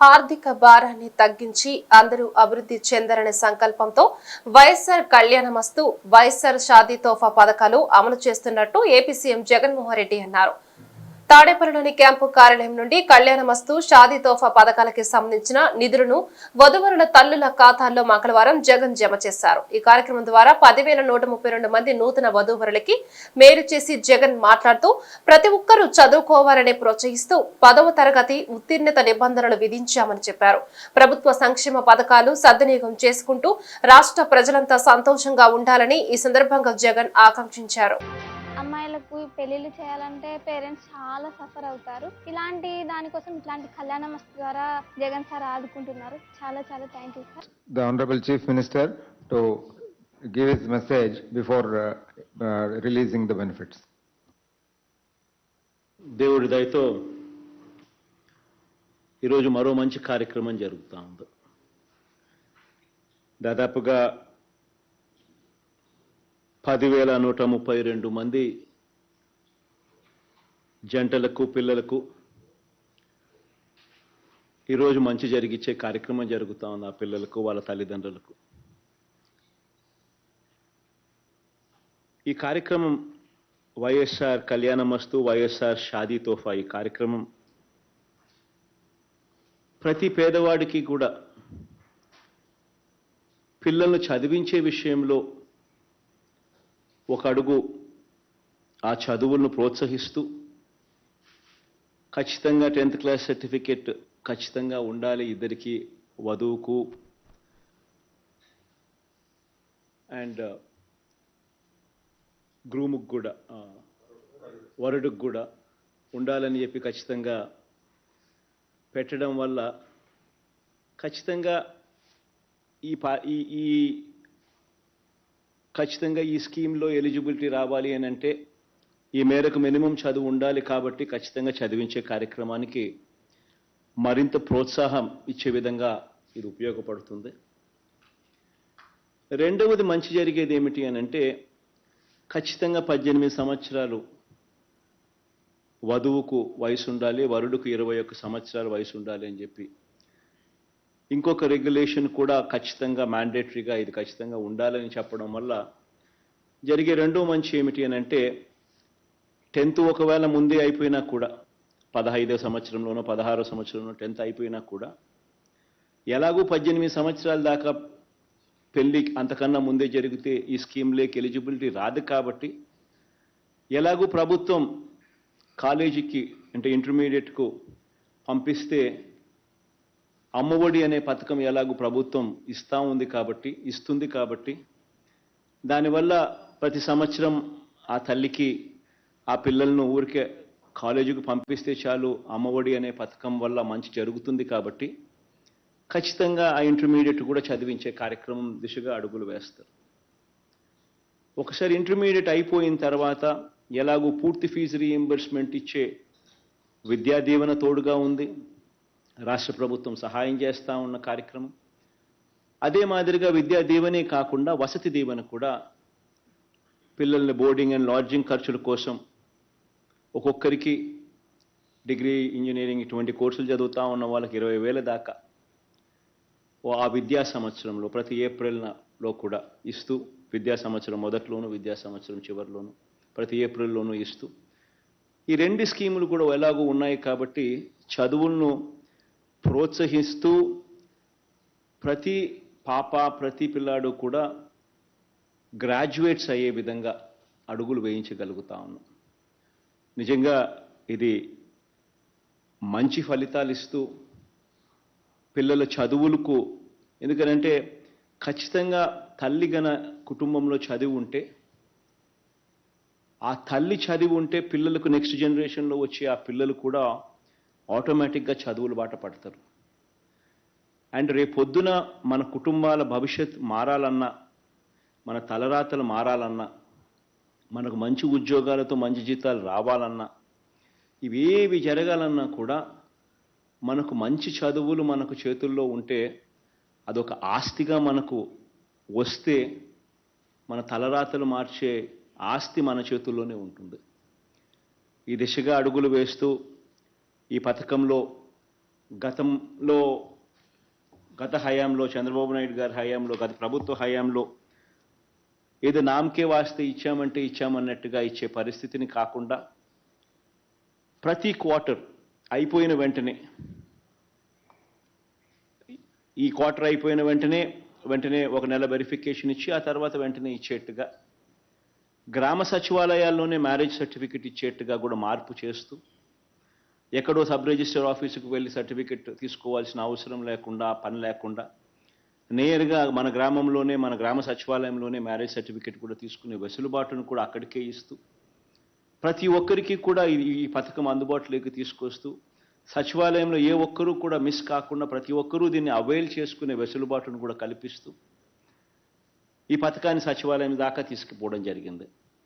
ఆర్థిక భారాన్ని తగ్గించి అందరూ అభివృద్ధి చెందాలనే సంకల్పంతో వైఎస్ఆర్ కళ్యాణమస్తు వైఎస్ఆర్ షాదీ తోఫా పథకాలు అమలు చేస్తున్నట్టు ఏపీ సీఎం జగన్మోహన్ రెడ్డి అన్నారు. తాడేపల్లిలోని క్యాంపు కార్యాలయం నుండి కళ్యాణమస్తు షాదీ తోఫా పథకాలకి సంబంధించిన నిధులను వధువరుల తల్లుల ఖాతాల్లో మంగళవారం జగన్ జమ చేశారు. ఈ కార్యక్రమం ద్వారా పదివేల నూట ముప్పై రెండు మంది నూతన వధూవరులకి మేలు చేసి జగన్ మాట్లాడుతూ ప్రతి ఒక్కరూ చదువుకోవాలని ప్రోత్సహిస్తూ పదవ తరగతి ఉత్తీర్ణత నిబంధనలు విధించామని చెప్పారు. ప్రభుత్వ సంక్షేమ పథకాలు సద్వినియోగం చేసుకుంటూ రాష్ట్ర ప్రజలంతా సంతోషంగా ఉండాలని ఈ సందర్భంగా జగన్ ఆకాంక్షించారు. అమ్మాయిలకు పెళ్ళిళ్ళు చేయాలంటే పేరెంట్స్ చాలా సఫర్ అవుతారు. ఇలాంటి దానికోసం ఇట్లాంటి కళ్యాణ మస్తు ద్వారా జగన్ సార్ ఆదుకుంటున్నారు. చాలా చాలా thank you sir. The Honorable Chief Minister to give his message before uh, uh, releasing the benefits. దేవుడి దయతో ఈరోజు మరో మంచి కార్యక్రమం జరుగుతూ ఉంది. దాదాపుగా పదివేల నూట ముప్పై రెండు మంది జంటలకు పిల్లలకు ఈరోజు మంచి జరిగిచ్చే కార్యక్రమం జరుగుతూ ఉంది ఆ పిల్లలకు వాళ్ళ తల్లిదండ్రులకు. ఈ కార్యక్రమం వైఎస్ఆర్ కళ్యాణమస్తు వైఎస్ఆర్ షాదీ తోఫా ఈ కార్యక్రమం ప్రతి పేదవాడికి కూడా పిల్లలను చదివించే విషయంలో ఒక అడుగు ఆ చదువులను ప్రోత్సహిస్తూ ఖచ్చితంగా టెన్త్ క్లాస్ సర్టిఫికెట్ ఖచ్చితంగా ఉండాలి ఇద్దరికి వధువుకు. అండ్ uh, గ్రూముకు కూడా ఆ, వరుడుకు కూడా ఉండాలని చెప్పి ఖచ్చితంగా పెట్టడం వల్ల ఖచ్చితంగా ఈ పా ఈ ఈ ఖచ్చితంగా ఈ స్కీమ్లో ఎలిజిబిలిటీ రావాలి అని అంటే ఈ మేరకు మినిమం చదువు ఉండాలి కాబట్టి ఖచ్చితంగా చదివించే కార్యక్రమానికి మరింత ప్రోత్సాహం ఇచ్చే విధంగా ఇది ఉపయోగపడుతుంది. రెండవది మంచి జరిగేది ఏమిటి అని అంటే ఖచ్చితంగా పద్దెనిమిది సంవత్సరాలు వధువుకు వయసు ఉండాలి వరుడుకు ఇరవై ఒక్క సంవత్సరాల వయసు ఉండాలి అని చెప్పి ఇంకొక రెగ్యులేషన్ కూడా ఖచ్చితంగా మ్యాండేటరీగా ఇది ఖచ్చితంగా ఉండాలని చెప్పడం వల్ల జరిగే రెండో మంచి ఏమిటి అని అంటే టెన్త్ ఒకవేళ ముందే అయిపోయినా కూడా పదహైదో సంవత్సరంలోనో పదహారో సంవత్సరంలో టెన్త్ అయిపోయినా కూడా ఎలాగూ పద్దెనిమిది సంవత్సరాల దాకా పెళ్ళి అంతకన్నా ముందే జరిగితే ఈ స్కీమ్లోకి ఎలిజిబిలిటీ రాదు కాబట్టి ఎలాగూ ప్రభుత్వం కాలేజీకి అంటే ఇంటర్మీడియట్కు పంపిస్తే అమ్మఒడి అనే పథకం ఎలాగూ ప్రభుత్వం ఇస్తా ఉంది కాబట్టి ఇస్తుంది కాబట్టి దానివల్ల ప్రతి సంవత్సరం ఆ తల్లికి ఆ పిల్లలను ఊరికే కాలేజీకి పంపిస్తే చాలు అమ్మఒడి అనే పథకం వల్ల మంచి జరుగుతుంది కాబట్టి ఖచ్చితంగా ఆ ఇంటర్మీడియట్ కూడా చదివించే కార్యక్రమం దిశగా అడుగులు వేస్తారు. ఒకసారి ఇంటర్మీడియట్ అయిపోయిన తర్వాత ఎలాగో పూర్తి ఫీజు రీఎంబర్స్మెంట్ ఇచ్చే విద్యా దీవెన తోడుగా ఉంది. రాష్ట్ర ప్రభుత్వం సహాయం చేస్తూ ఉన్న కార్యక్రమం. అదే మాదిరిగా విద్యా దీవెనే కాకుండా వసతి దీవెన కూడా పిల్లల్ని బోర్డింగ్ అండ్ లాడ్జింగ్ ఖర్చుల కోసం ఒక్కొక్కరికి డిగ్రీ ఇంజనీరింగ్ ఇటువంటి కోర్సులు చదువుతా ఉన్న వాళ్ళకి ఇరవై వేల దాకా ఓ ఆ విద్యా సంవత్సరంలో ప్రతి ఏప్రిల్లో కూడా ఇస్తూ విద్యా సంవత్సరం మొదట్లోనూ విద్యా సంవత్సరం చివరిలోనూ ప్రతి ఏప్రిల్లోనూ ఇస్తూ ఈ రెండు స్కీములు కూడా ఎలాగో ఉన్నాయి కాబట్టి చదువులను ప్రోత్సహిస్తూ ప్రతి పాప ప్రతి పిల్లాడు కూడా గ్రాడ్యుయేట్స్ అయ్యే విధంగా అడుగులు వేయించగలుగుతా ఉన్నాం. నిజంగా ఇది మంచి ఫలితాలు ఇస్తూ పిల్లల చదువులకు ఎందుకనంటే ఖచ్చితంగా తల్లి గన కుటుంబంలో చదివి ఉంటే ఆ తల్లి చదివి ఉంటే పిల్లలకు నెక్స్ట్ జనరేషన్లో వచ్చే ఆ పిల్లలు కూడా ఆటోమేటిక్గా చదువులు బాట పడతారు. అండ్ రేపొద్దున మన కుటుంబాల భవిష్యత్ మారాలన్నా మన తలరాతలు మారాలన్నా మనకు మంచి ఉద్యోగాలతో మంచి జీతాలు రావాలన్నా ఇవేవి జరగాలన్నా కూడా మనకు మంచి చదువులు మనకు చేతుల్లో ఉంటే అదొక ఆస్తిగా మనకు వస్తే మన తలరాతలు మార్చే ఆస్తి మన చేతుల్లోనే ఉంటుంది. ఈ దిశగా అడుగులు వేస్తూ ఈ పథకంలో గతంలో గత హయాంలో చంద్రబాబు నాయుడు గారి హయాంలో గత ప్రభుత్వ హయాంలో ఏదో నామకే వాస్తే ఇచ్చామంటే ఇచ్చామన్నట్టుగా ఇచ్చే పరిస్థితిని కాకుండా ప్రతి క్వార్టర్ అయిపోయిన వెంటనే ఈ క్వార్టర్ అయిపోయిన వెంటనే వెంటనే ఒక నెల వెరిఫికేషన్ ఇచ్చి ఆ తర్వాత వెంటనే ఇచ్చేట్టుగా గ్రామ సచివాలయాల్లోనే మ్యారేజ్ సర్టిఫికెట్ ఇచ్చేట్టుగా కూడా మార్పు చేస్తూ ఎక్కడో సబ్ రిజిస్టర్ ఆఫీసుకు వెళ్ళి సర్టిఫికెట్ తీసుకోవాల్సిన అవసరం లేకుండా పని లేకుండా నేరుగా మన గ్రామంలోనే మన గ్రామ సచివాలయంలోనే మ్యారేజ్ సర్టిఫికెట్ కూడా తీసుకునే వెసులుబాటును కూడా అక్కడికే ఇస్తూ ప్రతి ఒక్కరికి కూడా ఈ పథకం అందుబాటులోకి తీసుకొస్తూ సచివాలయంలో ఏ ఒక్కరూ కూడా మిస్ కాకుండా ప్రతి ఒక్కరూ దీన్ని అవైల్ చేసుకునే వెసులుబాటును కూడా కల్పిస్తూ ఈ పథకాన్ని సచివాలయం దాకా తీసుకుపోవడం జరిగింది.